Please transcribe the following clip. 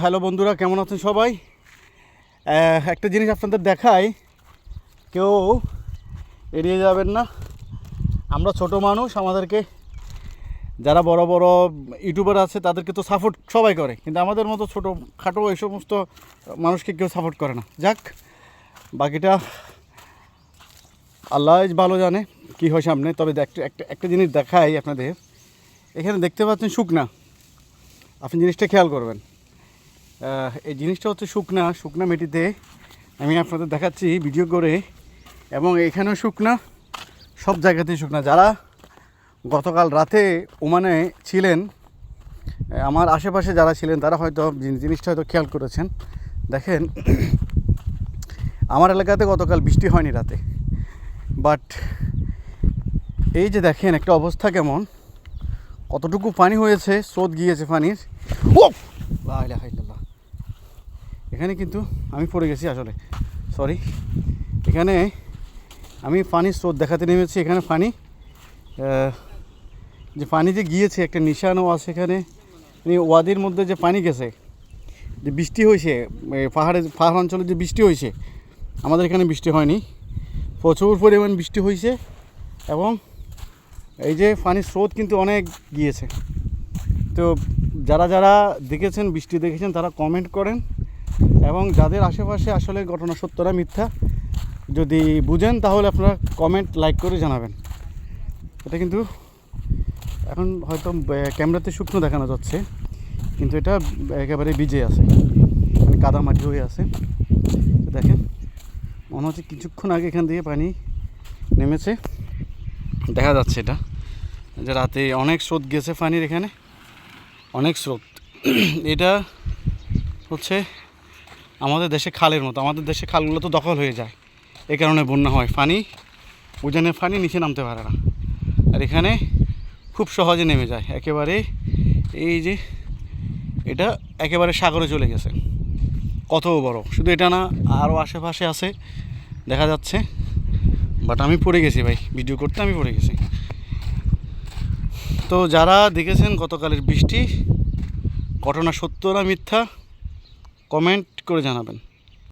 Hello বন্ধুরা, কেমন আছেন সবাই? একটা জিনিস আপনাদের দেখাই। কেউ এড়িয়ে যাবেন না। আমরা ছোট মানুষ, আমাদেরকে যারা বড় বড় ইউটিউবার আছে, তাদেরকে তো সাপোর্ট সবাই করে। কিন্তু আমাদের মতো ছোটো খাটো এই সমস্ত মানুষকে কেউ সাপোর্ট করে না। যাক, বাকিটা আল্লাহ ভালো জানে কী হয় সামনে। তবে একটা একটা জিনিস দেখাই আপনাদের। এখানে দেখতে পাচ্ছেন শুকনা। আপনি জিনিসটা খেয়াল করবেন। এই জিনিসটা হচ্ছে শুকনা শুকনা মেটিতে আমি আপনাদের দেখাচ্ছি ভিডিও করে। এবং এখানেও শুকনা, সব জায়গাতেই শুকনা। যারা গতকাল রাতে ওমানে ছিলেন আমার আশেপাশে যারা ছিলেন, তারা হয়তো জিনিসটা হয়তো খেয়াল করেছেন। দেখেন, আমার এলাকাতে গতকাল বৃষ্টি হয়নি রাতে। বাট এই যে দেখেন, একটা অবস্থা কেমন। কতটুকু পানি হয়েছে, স্রোত গিয়েছে পানির। ও লা ইলাহা ইল্লাল্লাহ। এখানে কিন্তু আমি পড়ে গেছি আসলে সরি এখানে আমি পানির স্রোত দেখাতে নেমেছি, এখানে পানি যে পানি যে গিয়েছে একটা নিশানও আছে এখানে। মানে ওয়াদির মধ্যে যে পানি গেছে, যে বৃষ্টি হয়েছে পাহাড়ে, পাহাড় অঞ্চলে যে বৃষ্টি হয়েছে, আমাদের এখানে বৃষ্টি হয়নি। প্রচুর পরিমাণ বৃষ্টি হয়েছে এবং এই যে পানির স্রোত কিন্তু অনেক গিয়েছে। তো যারা যারা দেখেছেন, বৃষ্টি দেখেছেন, তারা কমেন্ট করেন। এবং যাদের আশেপাশে আসলে ঘটনা সত্যরা মিথ্যা, যদি বুঝেন তাহলে আপনারা কমেন্ট লাইক করে জানাবেন। এটা কিন্তু এখন হয়তো ক্যামেরাতে শুকনো দেখানো যাচ্ছে, কিন্তু এটা একেবারে ভিজে আছে মানে কাদা মাটি হয়ে আছে। দেখেন, মনে হচ্ছে কিছুক্ষণ আগে এখান থেকে পানি নেমেছে। দেখা যাচ্ছে এটা, যে রাতে অনেক স্রোত গেছে পানির এখানে, অনেক স্রোত। এটা হচ্ছে আমাদের দেশে খালের মতো, আমাদের দেশে খালগুলো তো দখল হয়ে যায়। এই কারণে বন্যা হয়। পানি উজানের পানি নিচে নামতে পারে না। আর এখানে খুব সহজে নেমে যায়। একেবারে এই যে এটা একেবারে সাগরে চলে গেছে। কত বড়। শুধু এটা না, আরও আশেপাশে আছে, দেখা যাচ্ছে। বাট আমি পড়ে গেছি ভাই। ভিডিও করতে আমি পড়ে গেছি। তো যারা দেখেছেন গতকালের বৃষ্টি, ঘটনা সত্য না মিথ্যা, কমেন্ট করে জানাবেন।